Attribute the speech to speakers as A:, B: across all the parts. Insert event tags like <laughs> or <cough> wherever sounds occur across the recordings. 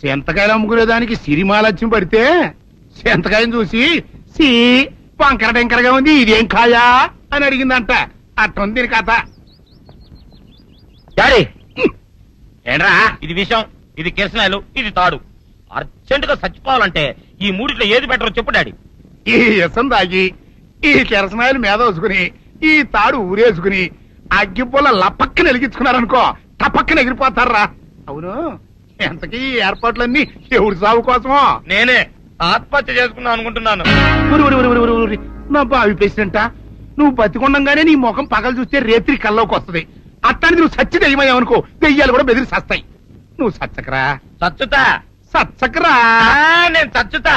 A: సెంతకాయలు అమ్ముకునేదానికి సిరిమాలత్యం పడితే సెంతకాయని చూసి సి వంకర టెంకరగా ఉంది ఇదేం కాయా అని అడిగిందంట. అట్టుంది దీని కథ.
B: డాడీ!
A: ఏంట్రా?
B: ఇది విషం ఇది కిరసనాయలు ఇది తాడు. అర్జెంట్గా చచ్చిపోవాలంటే ఈ మూడిట్లో ఏది బెటర్ చెప్పు డాడీ.
A: ఈ ఇసం తాగి ఈ కిరసనాయలు మీద వేసుకుని ఈ తాడు ఊరేసుకుని అగ్గిపుల్ల లపక్కన వెలిగించుకున్నారనుకో టపక్కన ఎగిరిపోతారా? అవును? ఎంతకీ ఏర్పాట్లన్నీ ఎవరి సాగు కోసమో?
B: నేనే ఆత్మహత్య చేసుకుందాం అనుకుంటున్నాను.
A: నా బావి పేసినంట నువ్వు బతికొండంగానే నీ ముఖం పగలు చూస్తే రేత్రి కల్లోకి వస్తది. అట్టానికి నువ్వు సచ్చి దెయ్యమయ్యావనుకో దెయ్యాలు కూడా బెదిరి సస్తాయి. నువ్వు సచ్చకరా?
B: చచ్చుతా
A: సచ్చకరా?
B: ఆ, నేను చచ్చుతా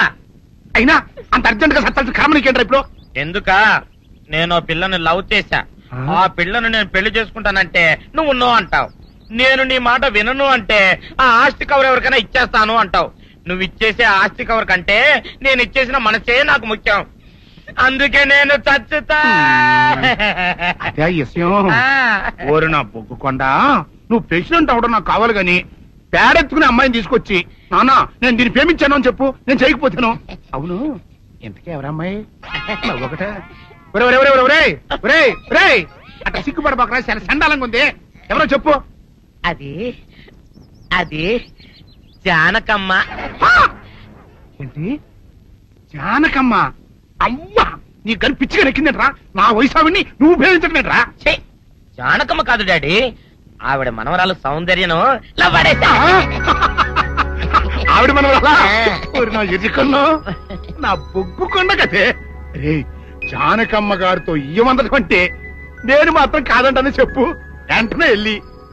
A: అయినా అంత అర్జెంట్గా సత్తాల్సిన కర్మ నీకేంట్రా ఇప్పుడు?
B: ఎందుక? నేను పిల్లని లవ్ చేశా.
A: ఆ?
B: ఆ పిల్లను నేను పెళ్ళి చేసుకుంటానంటే నువ్వు నో అంటావు. నేను నీ మాట వినను అంటే ఆ ఆస్తి కవర్ ఎవరికైనా ఇచ్చేస్తాను అంటావు. నువ్వు ఇచ్చేసే ఆస్తి కవర్ కంటే నేను ఇచ్చేసిన మనసే నాకు ముఖ్యం. అందుకే నేను చచ్చుతా.
A: అదే విషయం. ఓరి నా బొగ్గుకొండ నువ్వు ప్రెసిడెంట్ అవడం నాకు కావాలి గాని పేడెత్తుకునే అమ్మాయిని తీసుకొచ్చి నానా నేను దీన్ని ప్రేమించాను అని చెప్పు నేను చేయకపోతాను. అవును. ఎంతకీ ఎవరమ్మాయి ఒకటే. ఒరే ఒరే ఒరే ఒరే ఒరే ఒరే ఒరే అట్లా సిగ్గుపడబాకరా చాలా సండాలంగా ఉంది. ఎవరో చెప్పు.
B: అది అది జానకమ్మ!
A: ఏంటి? జానకమ్మ? అమ్మా నీ గని పిచ్చిగా నెక్కిందంట్రా నా ఆవిడ్ని నువ్వు
B: ఛీ! జానకమ్మ కాదు డాడీ. ఆవిడ మనవరాలు సౌందర్యను.
A: ఆవిడ మనం
B: ఆ.
A: నా నా బొగ్గు కొండ కదే రే జానకమ్మ గారితో ఇయ్యమందడం అంటే నేను మాత్రం కాదంటని చెప్పు. వెంటనే వెళ్ళి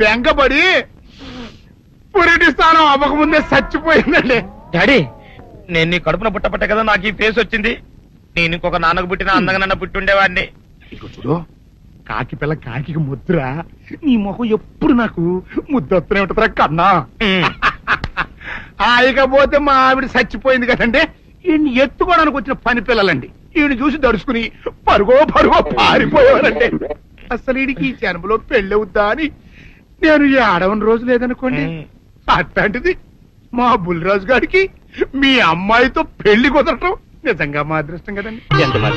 A: బెంగపడి పురిటి స్థానం అవ్వకముందే చచ్చిపోయిందండి.
B: డాడీ నేను నీ కడుపున పుట్టపట్టే కదా నాకు ఈ ఫేస్ వచ్చింది. నేను ఇంకొక నాన్నకు పుట్టిన అందంగా నన్ను
A: ఇదిగో చూడు కాకి పిల్ల కాకి ముద్ర. నీ మొహం ఎప్పుడు నాకు ముద్దొత్తనే ఉంటుందిరా కన్నా. ఆ ఇకపోతే మా ఆవిడ చచ్చిపోయింది కదండి. ఈయన్ని ఎత్తుకోవడానికి వచ్చిన పని పిల్లలండి. ఈయన చూసి దడుచుకుని పరుగో పరుగో పారిపోయేవారండి. అసలు ఈడికి ఈ జన్మలో పెళ్ళవుద్దా అని నేను ఈ ఆడవని రోజు లేదనుకోండి. అట్లాంటిది మా బుల్లిరాజు గారికి మీ అమ్మాయితో పెళ్ళి కుదరటం నిజంగా మా అదృష్టం కదండి.
C: ఎంత మాట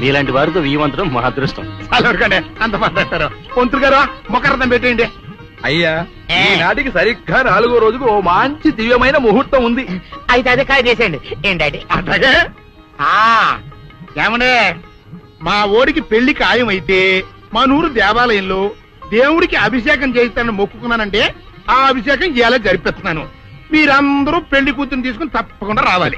C: మీలాంటి వారితో వీయమంతరం మా అదృష్టం.
A: చాలవరకండి అంత మాట్లాడతారు. పొంతులు గారు మొకరదం పెట్టేయండి.
D: అయ్యా
B: ఏ.
D: ఈనాటికి సరిగ్గా నాలుగో రోజుకు ఓ మంచి దివ్యమైన ముహూర్తం ఉంది.
B: అయితే అదే కాయ చేసేయండి. ఏం డాడీ
A: అట్లాగే? ఆ, ఏమండే మా ఓడికి పెళ్ళి ఖాయమైతే మా నూరు దేవాలయంలో దేవుడికి అభిషేకం చేయిస్తానని మొక్కుకున్నానంటే ఆ అభిషేకం ఇలా జరిపిస్తున్నాను. మీరందరూ పెళ్ళి కూతురు తీసుకుని తప్పకుండా రావాలి.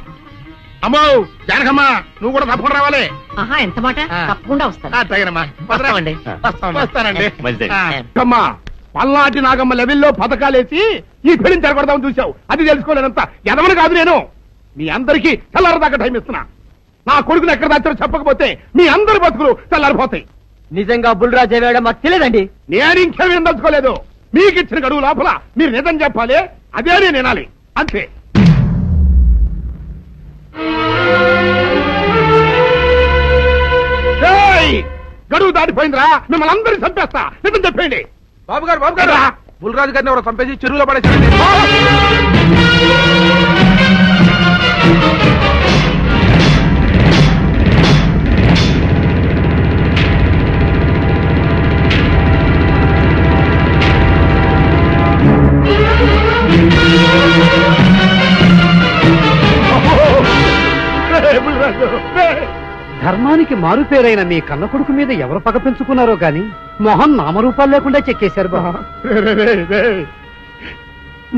A: అమ్మో జానకమ్మ నువ్వు కూడా తప్పకుండా రావాలి.
E: ఆహా ఎంత మాట?
A: ఆ.
E: తప్పకుండా వస్తాను.
A: అట్లాగేనమ్మా
B: వస్తామండి. వస్తామండి.
A: వస్తానండి.
C: మంచిదే.
A: ఆ, అమ్మా పల్నాటి నాగమ్మ లెవెల్లో పథకాలేసి ఈ పెళ్ళిని జరగొడదామని చూసావు అది తెలుసుకోలేనంత ఎదవని కాదు నేను. మీ అందరికీ తెల్లారదాకా టైం ఇస్తున్నా. నా కొడుకుని ఎక్కడ దాచారో చెప్పకపోతే మీ అందరి బతుకులు తెల్లారిపోతాయి.
F: నిజంగా బుల్రాజ్ అయ్యాడో మాకు తెలియదండి.
A: నేను ఇంకేమీ దలుచుకోలేదు మీకు ఇచ్చిన గడువు లోపల మీరు నిజం చెప్పాలి అదే నేను వినాలి. అంతే. ఏయ్! గడువు దాటిపోయిందిరా మిమ్మల్ని అందరినీ చంపేస్తా. నిజం చెప్పండి
D: బాబు గారు బాబు గారు
A: రా.
D: బుల్రాజు గారిని ఎవరో చంపేసి చెరువులో పడేసారండి
F: ధర్మానికి మారుపేరైన మీ కన్న కొడుకు మీద ఎవరు పగ పెంచుకున్నారో గాని మొహం నామరూపాలు లేకుండా చెక్కేశారు
A: బా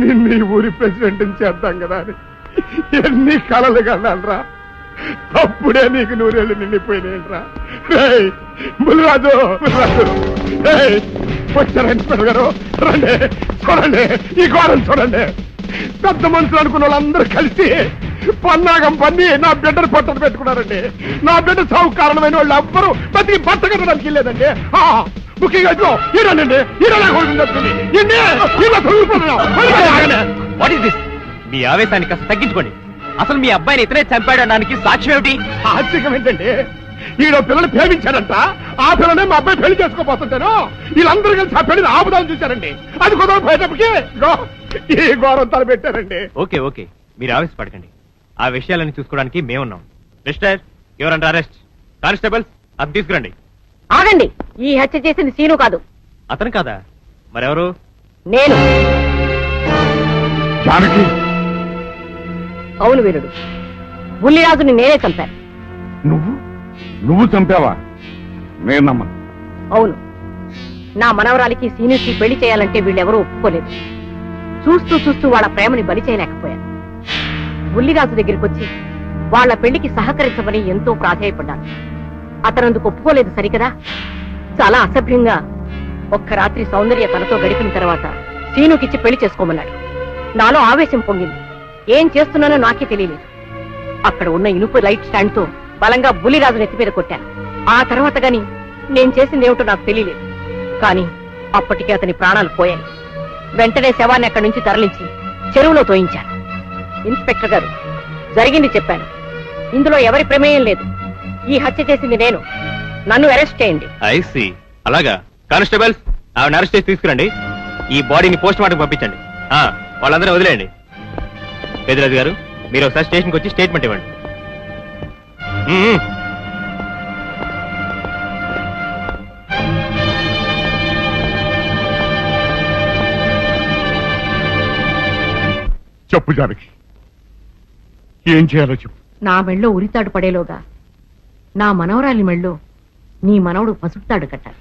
A: నిన్ను ఈ ఊరి ప్రెసిడెంట్ చేద్దాం కదా అని. ఎన్ని కలలు కన్నాలరా అప్పుడే నీకు నూరేళ్ళు నిండిపోయినాయిరా బుల్రాజు బుల్రాజు రేయ్ వచ్చారా రండి చూడండి ఈ గోడను చూడండి. పెద్ద మనుషులు అనుకున్న వాళ్ళందరూ కలిసి పన్నాగం పన్ని నా బిడ్డను పట్టలు పెట్టుకున్నారండి. నా బిడ్డ సాగు కారణమైన వాళ్ళు ఎవ్వరూ బతికి బట్ట కట్టడానికి ఆ, ముఖ్యంగా ఇదిగో
C: వాట్ ఇస్ దిస్ మీ ఆవేశాన్ని కాస్త తగ్గించుకోండి. అసలు మీ అబ్బాయిని ఇతనే చంపాడడానికి సాక్ష్యం ఏమిటి?
A: ఆశ్చర్యం ఏంటండి? ఈడో పిల్లని ప్రేమించాడంట ఆ పిల్లని మా అబ్బాయి పెళ్ళి చేసుకోపోతుంటాను వీళ్ళందరూ కలిసి ఆ పెళ్ళిని ఆపుదాన్ని చూశారండి. అది కుదరపోయేటప్పటికి ఈ ఘోరం తలపెట్టారండి.
C: Okay okay. మీరు ఆవేశపడకండి. ఆ విషయాలను చూసుకోవడానికి మేమున్నాం. మిస్టర్ ఎవరంటే అరెస్ట్. కానిస్టేబుల్స్ అది తీసుకురండి.
E: ఆగండి! ఈ హత్య చేసింది సీను కాదు.
C: అతను కాదా? మరెవరు?
E: నేను.
A: జానకి!
E: అవును వీరుడు. బుల్లిరాజుని నేనే చంపాను.
A: నువ్వు? నువ్వు చంపావా? నేను నమ్మను.
E: అవును. నా మనవరాలికి సీనుకి పెళ్ళి చేయాలంటే వీళ్ళెవరూ ఒప్పుకోలేదు. చూస్తూ చూస్తూ వాళ్ళ ప్రేమని బలి చేయలేకపోయాను. బుల్లిరాజు దగ్గరికి వచ్చి వాళ్ళ పెళ్ళికి సహకరించమని ఎంతో ప్రాధేయపడ్డాను. అతనందుకు ఒప్పుకోలేదు సరికదా? చాలా అసభ్యంగా ఒక్క రాత్రి సౌందర్య తనతో గడిపిన తర్వాత సీనుకిచ్చి పెళ్ళి చేసుకోమన్నాడు. నాలో ఆవేశం పొంగింది. ఏం చేస్తున్నానో నాకే తెలియలేదు. అక్కడ ఉన్న ఇనుపు లైట్ స్టాండ్తో బలంగా బుల్లిరాజు నెత్తి మీద కొట్టాను. ఆ తర్వాత గాని నేను చేసింది ఏమిటో నాకు తెలియలేదు. కానీ అప్పటికే అతని ప్రాణాలు పోయాయి. వెంటనే శవాన్ని అక్కడి నుంచి తరలించి చెరువులో తోయించాను. ఇన్స్పెక్టర్ గారు జరిగింది చెప్పాను. ఇందులో ఎవరి ప్రమేయం లేదు. ఈ హత్య చేసింది నేను. నన్ను అరెస్ట్ చేయండి.
C: ఐసి అలాగా. కానిస్టేబుల్స్ ఆవిడ అరెస్ట్ చేసి తీసుకురండి. ఈ బాడీని పోస్ట్ మార్టం పంపించండి. ఆ, వాళ్ళందరూ వదిలేయండి. పెదిరాజు గారు మీరు ఒకసారి స్టేషన్కి వచ్చి స్టేట్మెంట్ ఇవ్వండి.
A: చెప్పు జానకి. ఏం చేయాలో చెప్పు.
E: నా మెళ్ళో ఉరితాడు పడేలోగా. నా మనవరాలి మెళ్ళో నీ మనవడు పసుపుతాడు కట్టాలి.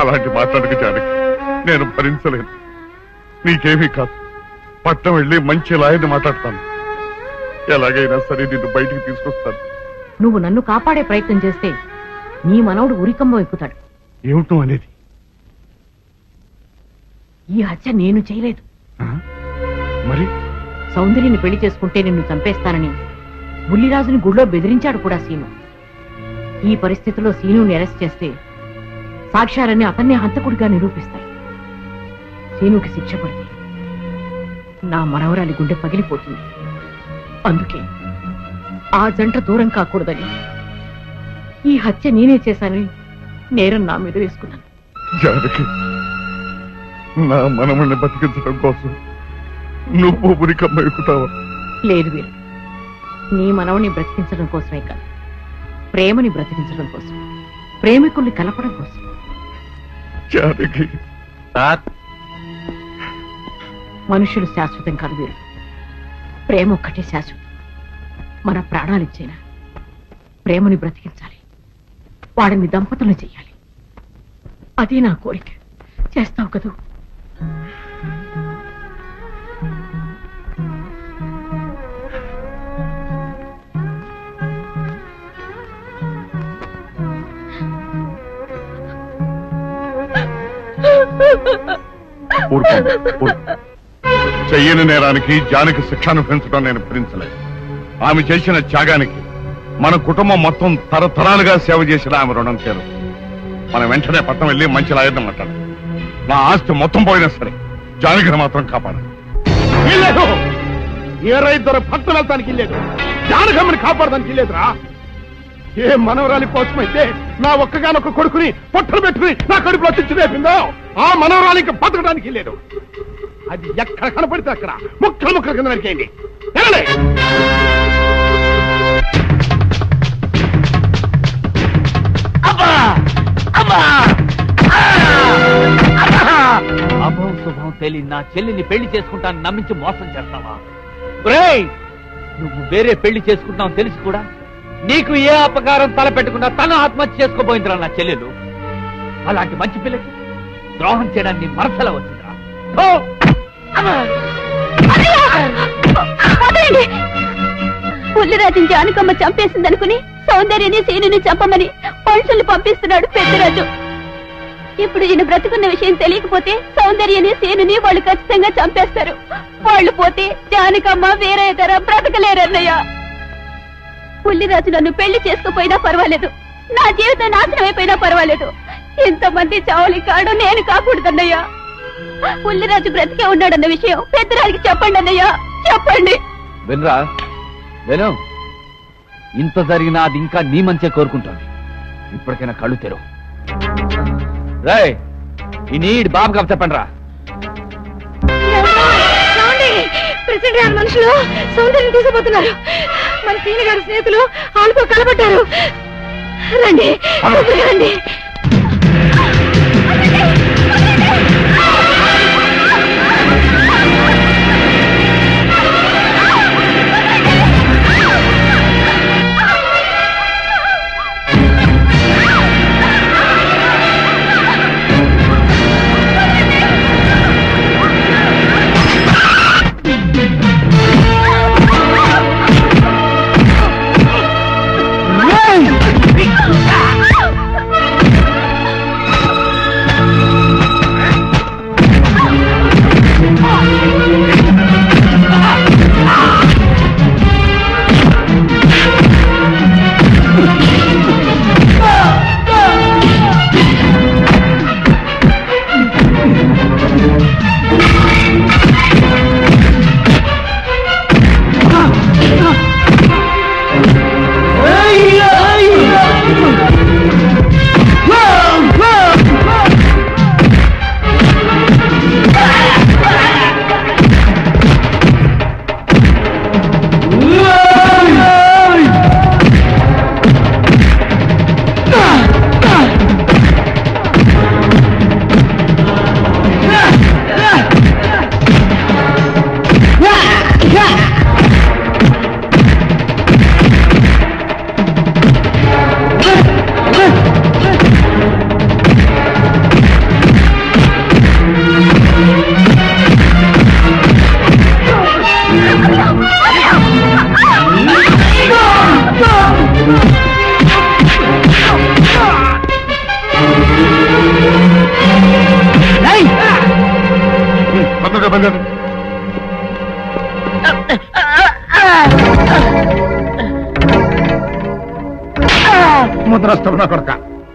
A: అలాంటి మాట్లాడక జానకి. నేను భరించలేను. నీకేమీ కాదు. పట్నం వెళ్ళి మంచి లాయర్ని మాట్లాడతాను. ఎలాగైనా సరే నిన్ను బయటికి తీసుకొస్తాను.
E: నువ్వు నన్ను కాపాడే ప్రయత్నం చేస్తే నీ మనవడు ఉరికంబం ఎక్కుతాడు.
A: ఏమిటో అనేది?
E: ఈ హత్య నేను చేయలేదు?
A: మరి?
E: సౌందర్యని పెళ్ళి చేసుకుంటే నిన్ను చంపేస్తానని బుల్లిరాజుని గుళ్ళో బెదిరించాడు కూడా సీను. ఈ పరిస్థితిలో సీనుని అరెస్ట్ చేస్తే సాక్ష్యాలన్నీ అతన్ని హంతకుడిగా నిరూపిస్తాయి. సీనుకి శిక్ష పడితే నా మనవరాలి గుండె పగిలిపోతుంది. అందుకే ఆ జంట దూరం కాకూడదని ఈ హత్య నేనే చేశానని నేరం నా మీద వేసుకున్నాను.
A: జానకి నా మనమని బతికించడం కోసం నువ్వు ఉరికమ్మ ఎక్కుతావా
E: లేదు వీరు. నీ మనవని బ్రతికించడం కోసమే కాదు. ప్రేమని బ్రతికించడం కోసం. ప్రేమికుల్ని కలపడం కోసం.
A: జానకి.
C: సార్.
E: మనుషులు శాశ్వతం కాదు వీరు. ప్రేమ ఒక్కటే శాశ్వతం. మన ప్రాణాలిచ్చేనా? ప్రేమని బ్రతికించాలి. వాడిని దంపతులు చెయ్యాలి. అదే నా కోరిక. చేస్తావు కదూ?
A: చెయ్యని నేరానికి జానకి శిక్ష అనుభవించడం నేను భరించలేదు. ఆమె చేసిన త్యాగానికి మన కుటుంబం మొత్తం తరతరాలుగా సేవ చేసిన ఆమె రుణం చేరు మనం వెంటనే పట్టణం వెళ్ళి మంచి లాయర్ని మాట్లాడాలి నా ఆస్తి మొత్తం పోయినా సరే జానకిని మాత్రం కాపాడను ఇల్లేదు ఏ రైతు వెళ్తానికి లేదు జానకమ్మని కాపాడడానికి లేదురా ఏ మనవరాలి కోసమైతే నా ఒక్కగానొక్క కొడుకుని పొట్టలు పెట్టుకుని నా కడుపులో చిచ్చు రేపిందో ఆ మనవరాలి ఇంకా బతకడానికి లేదు. అది ఎక్కడ కనపడితే అక్కడ ముక్కలు ముక్కలు కింద నరికేయండి.
G: అభం శుభం తెలియని నా చెల్లిని పెళ్ళి చేసుకుంటాను నమ్మించి మోసం చేస్తావా? నువ్వు వేరే పెళ్ళి చేసుకుంటావు తెలిసి కూడా? నీకు ఏ అపకారం తలపెట్టకుండా తను ఆత్మహత్య చేసుకోబోయిందిరా నా చెల్లెలు. అలాంటి మంచి పిల్లకి ద్రోహం చేయడానికి మనసల వచ్చిందిరా. థూ!
H: పుల్లిరాజుని జానకమ్మ చంపేసిందనుకుని సౌందర్యని సీనుని చంపమని మనుషుల్ని పంపిస్తున్నాడు పెద్దరాజు. ఇప్పుడు ఈయన బ్రతుకున్న విషయం తెలియకపోతే సౌందర్యని సీనుని వాళ్ళు ఖచ్చితంగా చంపేస్తారు. వాళ్ళు పోతే జానకమ్మ వేరే ఇతర బ్రతకలేరన్నయ్య. పుల్లిరాజు నన్ను పెళ్ళి చేసుకుపోయినా పర్వాలేదు. నా జీవితం నాశనమైపోయినా పర్వాలేదు. ఇంతమంది చావలి కాడు నేను కాకూడదన్నయ్యా. పుల్లిరాజు బ్రతికే ఉన్నాడన్న విషయం పెద్దరాజుకి చెప్పండి అన్నయ్యా. చెప్పండి.
G: వినరా విను. ఇంత జరిగినా అది ఇంకా నీ మంచే కోరుకుంటోంది. ఇప్పటికైనా కళ్ళు తెరవు. రే ఈ నీడ్ బాబు కప్ చెప్పండి రా
H: ప్రెసిడెంట్ గారి మనుషులు. సౌందర్యం తీసుకుపోతున్నారు మన సీని గారి స్నేహితులు వాళ్ళతో కలబడ్డారు. రండి రండి.
A: ముద్రస్తావు నా కొడక.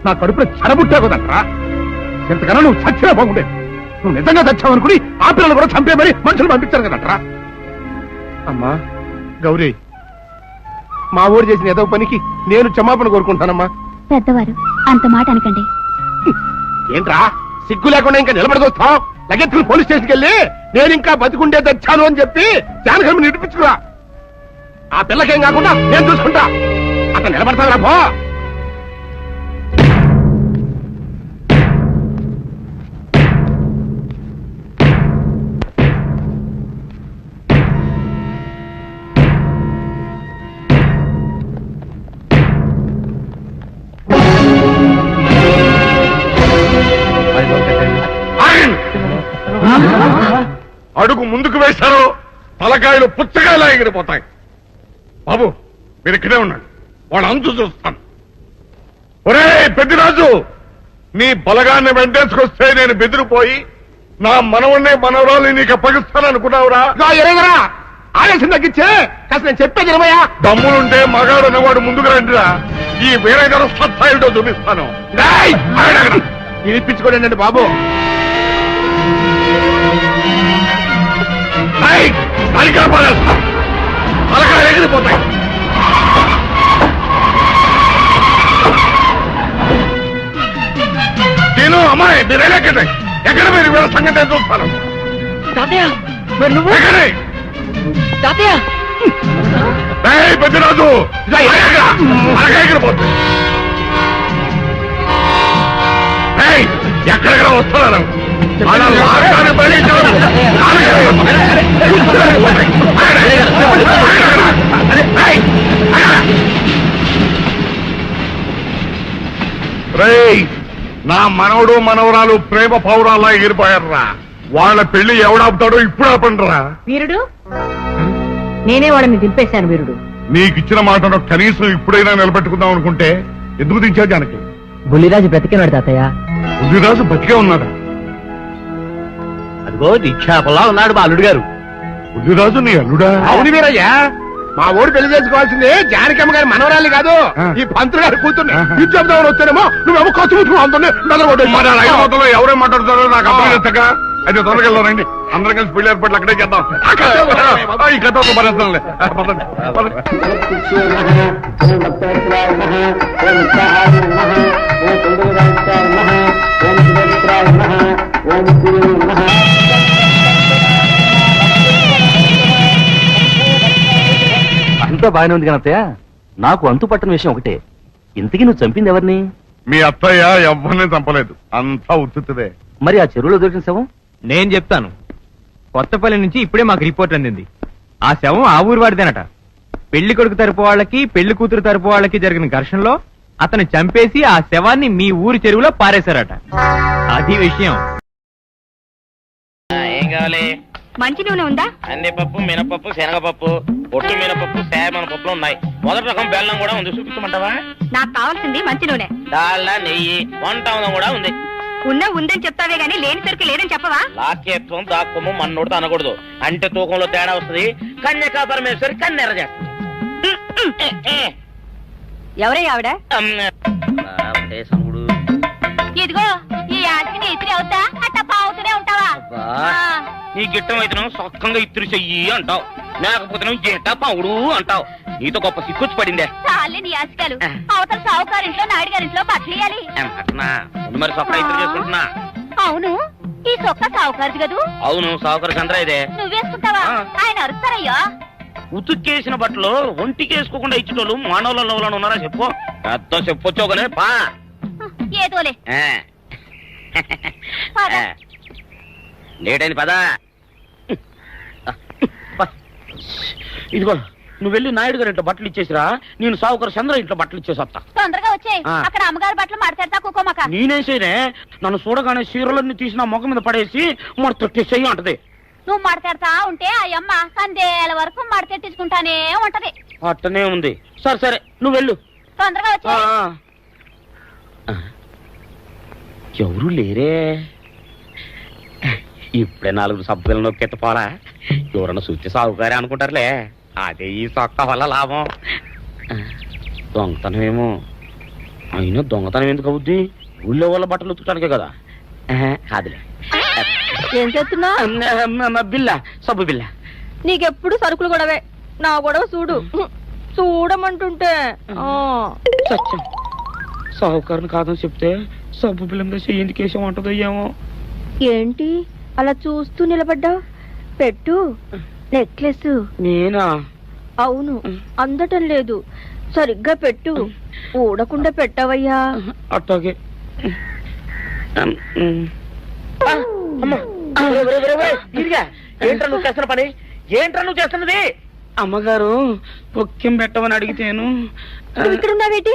A: నా కడుపులో చెడబుట్టా కదట్రా. ఇంతకన్నా నువ్వు చచ్చినా బాగుండేది. నువ్వు నిజంగా చచ్చావు అనుకుని ఆ పిల్లలు కూడా చంపే మరి మనుషులు పంపించారు కదట్రా. అమ్మా గౌరీ మా ఊరు చేసిన ఏదో పనికి నేను క్షమాపణ కోరుకుంటానమ్మా.
H: పెద్దవారు అంత మాట అనకండి.
A: ఏంట్రా? సిగ్గు లేకుండా ఇంకా నిలబడదొస్తావు లగెత్తులు పోలీస్ స్టేషన్కి వెళ్ళి నేను ఇంకా బతికుండే తెచ్చాను అని చెప్పి జానకర్మ నిడిపించుకురా. ఆ పిల్లకేం కాకుండా నేను చూసుకుంటా. అక్కడ నిలబడతావురా పో. ముందుకు వేశారు తలకాయలు పుచ్చకాయలా ఎగిరిపోతాయి బాబు మీరు ఇక్కడే ఉండండి. వాళ్ళ అంచు చూస్తాను. ఒరే పెద్దిరాజు నీ బలగాన్ని వెంటేసుకొస్తే నేను బెదిరిపోయి నా మనవన్నే మనవరాలు నీకు అప్పగిస్తాను అనుకున్నావురా ఆలస్యం తగ్గించే. కాస్త నేను చెప్పేది ఇరవయా దమ్ములుంటే మగాడు అనేవాడు ముందుకు రండిరా. ఈ వీరగర సత్తాయిటో చూపిస్తాను. ఇరిపించుకోండి బాబు.
I: తలకాయలు ఎగిరిపోతాయి నేను అమ్మాయి మీరు ఎక్కడ. మీరు వీళ్ళ సంగతి చూస్తాను.
J: తాతయ్య మరి నువ్వు?
I: ఎక్కడే?
J: తాతయ్య.
I: పెద్దరాజు ఎక్కడెక్కడ వస్తున్నారు నా మనవడు మనవరాలు ప్రేమ పౌరాలా ఎగిరిపోయారా వాళ్ళ పెళ్ళి ఎవడాపుతాడో ఇప్పుడు ఆపండిరా.
J: వీరుడు? నేనే వాడిని దింపేశాను వీరుడు.
I: నీకు ఇచ్చిన మాటను కనీసం ఇప్పుడైనా నిలబెట్టుకుందాం అనుకుంటే ఎందుకు దించా జానకి?
J: బుల్లిరాజు బ్రతికినాడు తాతయ్య.
I: బుద్ధిరాజు బతికే ఉన్నాడా?
K: అదిగో నిక్షేపంలా ఉన్నాడు మా అల్లుడు గారు.
I: బుద్ధిరాజు నీ అల్లుడా?
A: అవును వీరయ్యా. మా ఊరు పెళ్ళి చేసుకోవాల్సింది జానకమ్మ గారి మనవరాలి కాదు. ఈ పంతులు గారి కూతుర్ని. చెప్దామని వచ్చానేమో నువ్వేమో ఖర్చు
I: మొత్తంలో ఎవరేం మాట్లాడుతారో నాకు అర్థం అయితే త్వరగా వెళ్దారండి అందరం కలిసి పెళ్ళి ఏర్పాట్లు అక్కడే చేద్దాం. ఈ కథ భరిస్తానులే ఆ, పదండి,
K: అంతా బాగానే ఉంది కనత్తయ్య. నాకు అంతు పట్టని విషయం ఒకటే. ఇంతకీ నువ్వు చంపింది ఎవరిని?
I: మీ అత్తయ్య ఎవరిని చంపలేదు. అంతా ఉత్తుతుదే
K: మరి ఆ చెరువులో దొరికిన శవం?
L: నేను చెప్తాను. కొత్తపల్లి నుంచి ఇప్పుడే మాకు రిపోర్ట్ అందింది. ఆ శవం ఆ ఊరి వాడిదేనట. పెళ్ళి కొడుకు తరపు వాళ్ళకి పెళ్ళి కూతురు తరపు వాళ్ళకి జరిగిన ఘర్షణలో అతను చంపేసి ఆ శవాన్ని మీ ఊరి చెరువులో పారేశారట. అది విషయం.
B: కావాలి.
M: మంచి నూనె ఉందా?
B: కందిపప్పు మినపప్పు శనగపప్పు పొట్టు మినపప్పు సేమన పప్పులు ఉన్నాయి. మొదటి రకం బెల్లం కూడా ఉంది. చూపించమంటావా?
M: నాకు కావాల్సింది మంచి నూనె.
B: దాల్లా నెయ్యి వంట కూడా ఉంది.
M: ఉన్న ఉందని చెప్తావే గానీ లేని సరికి లేదని చెప్పవా?
B: లాక్యత్వం దాక్కుము మన్నోడితో అనకూడదు. అంటే తూకంలో తేడా వస్తుంది. కన్యకా పరమేశ్వరి కన్నెర చేస్తుంది.
M: ఎవరే ఆవిడ. ఇదిగో అవుతా? అట్టా పావుతూనే ఉంటావా.
B: నీ గిట్టం అయితే సొక్కంగా ఇత్తురు చెయ్యి అంటావు. లేకపోతే గిట్ట పావుడు అంటావు. నీతో గొప్ప సిక్కుచ్చి పడిందే.
M: చాలే నీ ఆశకాలు. అవతల నాయుడు బట్టలు ఇయ్యాలి.
B: అట్నా? ముందు మరి సొక్క ఇత్తురు చేసుకుంటున్నా.
M: అవును. ఈ సొక్క సావుకారిది కదూ?
B: అవును సావుకర చంద్ర ఇదే.
M: నువ్వేసుకుంటావా. ఆయన అరుస్తారయ్యా.
B: ఉతుక్కేసిన బట్టలు ఒంటికి వేసుకోకుండా ఇచ్చేటోళ్ళు మానవులలో ఉన్నారా చెప్పు. పెద్ద చెప్పొచ్చోగలే పా.
M: ఏదోలే.
B: ఆ.
M: పద.
B: ఇదిగో నువ్వు వెళ్ళి నాయుడు గారి ఇంట్లో బట్టలు ఇచ్చేసిరా. నేను సావుకర్ చంద్ర ఇంట్లో బట్టలు ఇచ్చేసి వస్తా.
M: తొందరగా వచ్చే. అక్కడ అమ్మగారి బట్టలు మాడతాడతా కుకోమక
B: నేనేం చేయనే? నన్ను చూడగానే చీరలన్నీ తీసి నా ముఖం మీద పడేసి మరి తొట్టేసేయి అంటది.
M: నువ్వు మాడతాడతా ఉంటే ఆ అమ్మ సందేల వరకు మడతెట్టించుకుంటానే ఉంటది.
B: అట్టనే ఉంది. సరే సరే నువ్వు వెళ్ళు.
M: తొందరగా వచ్చే
B: ఆ. ఎవరు లేరే? ఇప్పుడే నాలుగు సభ్యులు నొక్కెత్త పోరా. ఎవరన్నా చూస్తే సాగుకారే అనుకుంటారులే. అదే ఈ సొక్క వల్ల లాభం. ఆ, దొంగతనం ఏమో. అయినా దొంగతనం ఎందుకు అవుద్ది? ఊళ్ళో వాళ్ళ బట్టలు ఉతుకడానికే కదా. కాదులే
J: ఏం చేస్తున్నా
B: బిల్ల సబ్బు బిల్ల.
J: నీకెప్పుడు సరుకులు గొడవే. నా గొడవ చూడు. చూడమంటుంటే. ఆ.
B: సత్యం. సాహుకారుని కాదని చెప్తే సబ్బు బిల్ల చెయ్యి ఎందుకు ఏమో.
M: ఏంటి? అలా చూస్తూ నిలబడ్డా పెట్టు. నెక్లెస్.
B: నేనా?
M: అవును అందటం లేదు. సరిగ్గా పెట్టు. ఊడకుండా పెట్టవయ్యా.
B: అట్టాగే ఏంట్రా నువ్వు చేస్తున్న పని? ఏంట్రా నువ్వు చేస్తున్నది? అమ్మగారు పొక్కెం పెట్టమని అడిగితేను
M: ఇక్కడ ఉన్నావేటి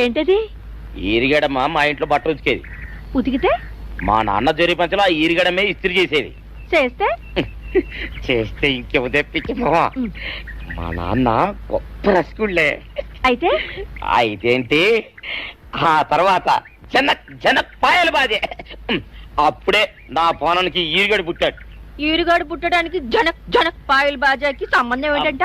J: ఏంటది?
B: ఈరిగడమ్మ మా ఇంట్లో బట్ట ఉతికేది.
J: ఉతికితే?
B: మా నాన్న జరి పంచలో ఆ ఈరిగడమే ఇస్త్రీ చేసేది.
J: చేస్తే? <laughs>
B: చేస్తే ఇంకెవ తెప్పించమో. మా నాన్న గొప్ప రసికుళ్ళే.
J: అయితే?
B: అయితేంటి? ఆ తర్వాత జన జన పాయలు బాధే అప్పుడే నా పోనానికి ఈరిగడు పుట్టాడు.
J: ఈరుగాడు పుట్టడానికి జనక్ జనక్ పాయల్ బాజాకి సంబంధం ఏంటంట!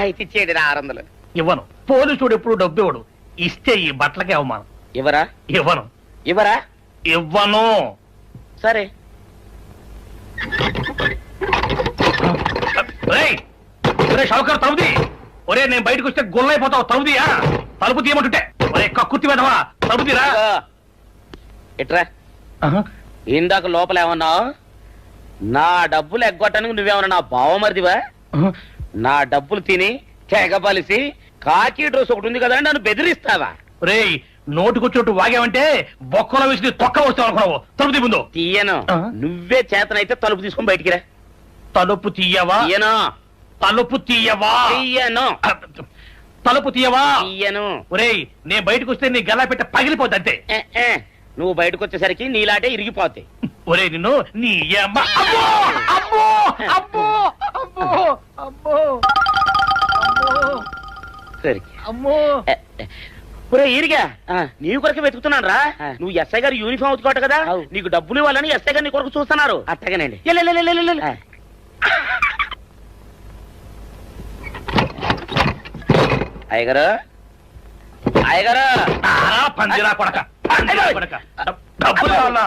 B: అయితే ఇచ్చేది ఆరు వందలు
D: ఇవ్వను. పోలీసుడు ఎప్పుడు డబ్బు ఇవ్వడు. ఇస్తే ఈ బట్టలకే అవమానం.
B: ఇవ్వరా?
D: ఇవ్వను.
B: ఇవ్వరా?
D: ఇవ్వను.
B: సరే.
D: రేయ్, ఒరే షౌకర్ తలుపుది ఒరే నేను బయటకు వస్తే గొల్లైపోతావు తలుపుదియా తలుపు తీయమంటుంటే. ఒరే కక్కుర్తి వెదవా తలుపుదిరా.
B: ఇదిగో. ఇట్రా. ఇందాక లోపల ఏమన్నావు నా డబ్బులు ఎగ్గొట్టడానికి నువ్వేమన్నా నా బావమరిదివా? నా డబ్బులు తిని తెగబలిసి కాకి డ్రెస్ ఒకటి ఉంది కదా నన్ను బెదిరిస్తావా?
D: రేయ్ నోటుకొచ్చినట్టు వాగావంటే బొక్కలో వేసి తొక్క వస్తావు అనుకున్నావు. తలుపు తీ ముందు.
B: తీయను.
D: ఆ?
B: నువ్వే చేతనైతే తలుపు తీసుకొని బయటికి రా.
D: తలుపు తీయవా?
B: తీయను.
D: తలుపు తీయవా?
B: తీయను.
D: తలుపు తీయవా?
B: తీయను.
D: ఒరేయ్ నేను బయటకు వస్తే నీ గల్లా పెట్ట పగిలిపోద్ది అంతే.
B: ఏ, ఏ. నువ్వు బయటకు వచ్చేసరికి నీలాటే ఇరిగిపోతాయి <laughs>
D: ఒరే నిన్ను నీ అమ్మ అబ్బో! అబ్బో! అబ్బో! అబ్బో! అబ్బో! అబ్బో
B: సరే
D: అమ్మో
B: ఒరే ఈరిగా నీ కొరకు వెతుకుతున్నాను రా. నువ్వు ఎస్ఐ గారు యూనిఫామ్ అవుతుకోట కదా. నీకు డబ్బులు ఇవ్వాలని ఎస్ఐ గారు నీ కొరకు చూస్తున్నారు. అట్టగానండి. అయ్యగారు. అయ్యగారు.
D: ఆ, పందిరా కొడక. డబ్బులు కావాలా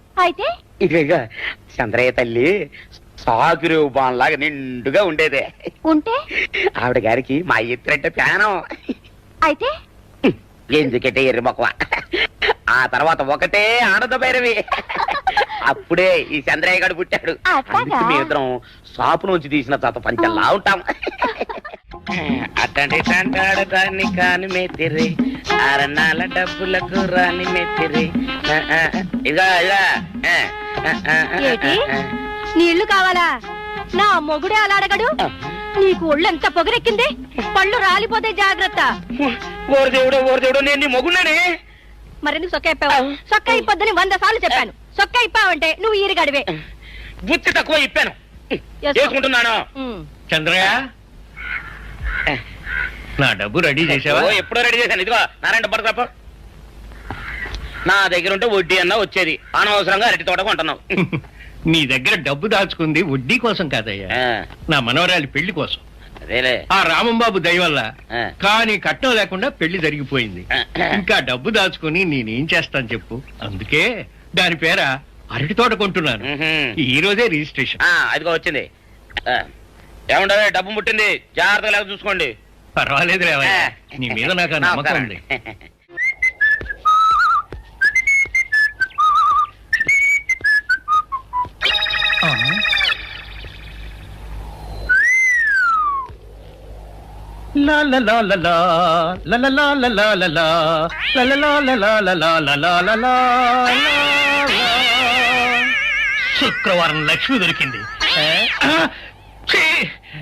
M: అయితే?
B: ఇక ఇక చంద్రయ్య తల్లి సాగురేవు బాన్లాగా నిండుగా ఉండేదే.
M: ఉంటే?
B: ఆవిడ గారికి మా ఎత్తురంటే ప్యానం
M: అయితే?
B: ఎందుకంటే ఎర్రి మొక్కవ ఆ తర్వాత ఒకటే ఆనంద భైరవి. అప్పుడే ఈ చంద్రయ్య గారు పుట్టాడు? అందుకే మేమిద్దరం షాపు నుంచి తీసిన చత పంచల్లా ఉంటాం. అట్టండి అంటాడు దాన్ని కాని మెత్తిరి అరణాల డబ్బులకు రాని మెత్తిరి
J: నీళ్ళు కావాలా? నా మొగుడే అలా అడగడు. నీకు ఒళ్ళెంత పొగరెక్కింది? పళ్ళు రాలిపోతే జాగ్రత్త.
B: ఓరు దేవుడు ఓరు దేవుడు నేను నీ మొగున్నానే
J: మరెందుకు సొక్క ఇప్పావు సొక్క ఇప్పొద్దని వంద సార్లు చెప్పాను. సొక్క ఇప్పావంటే నువ్వు ఈరిగడివే.
B: బుద్ధి తక్కువ ఇప్పాను. చేసుకుంటున్నాను
J: ఉమ్.
D: చంద్రయ్య? నా డబ్బు రెడీ చేసావా
B: ఎప్పుడో రెడీ చేశాను. ఇదిగో నారాయణ డబ్బు తప్ప నా దగ్గర ఉంటే వడ్డీ అన్నా వచ్చేది. అనవసరంగా అరటి తోట కొంటున్నావు.
D: నీ దగ్గర డబ్బు దాచుకుంది వడ్డీ కోసం కాదయ్యా. నా మనవరాలి పెళ్ళి కోసం.
B: అదేలే.
D: ఆ రామంబాబు దయ వల్ల. కానీ కట్నం లేకుండా పెళ్ళి జరిగిపోయింది. ఇంకా డబ్బు దాచుకుని నేనేం చేస్తాను చెప్పు. అందుకే దాని పేర అరటి తోట కొంటున్నాను. ఈ రోజే రిజిస్ట్రేషన్.
B: ఆ, అదిగో వచ్చింది. ఏముండదు డబ్బు ముట్టింది జాగ్రత్తగా లేక చూసుకోండి
D: పర్వాలేదు నీ మీద నాకు నమ్మకం శుక్రవారం లక్ష్మి దొరికింది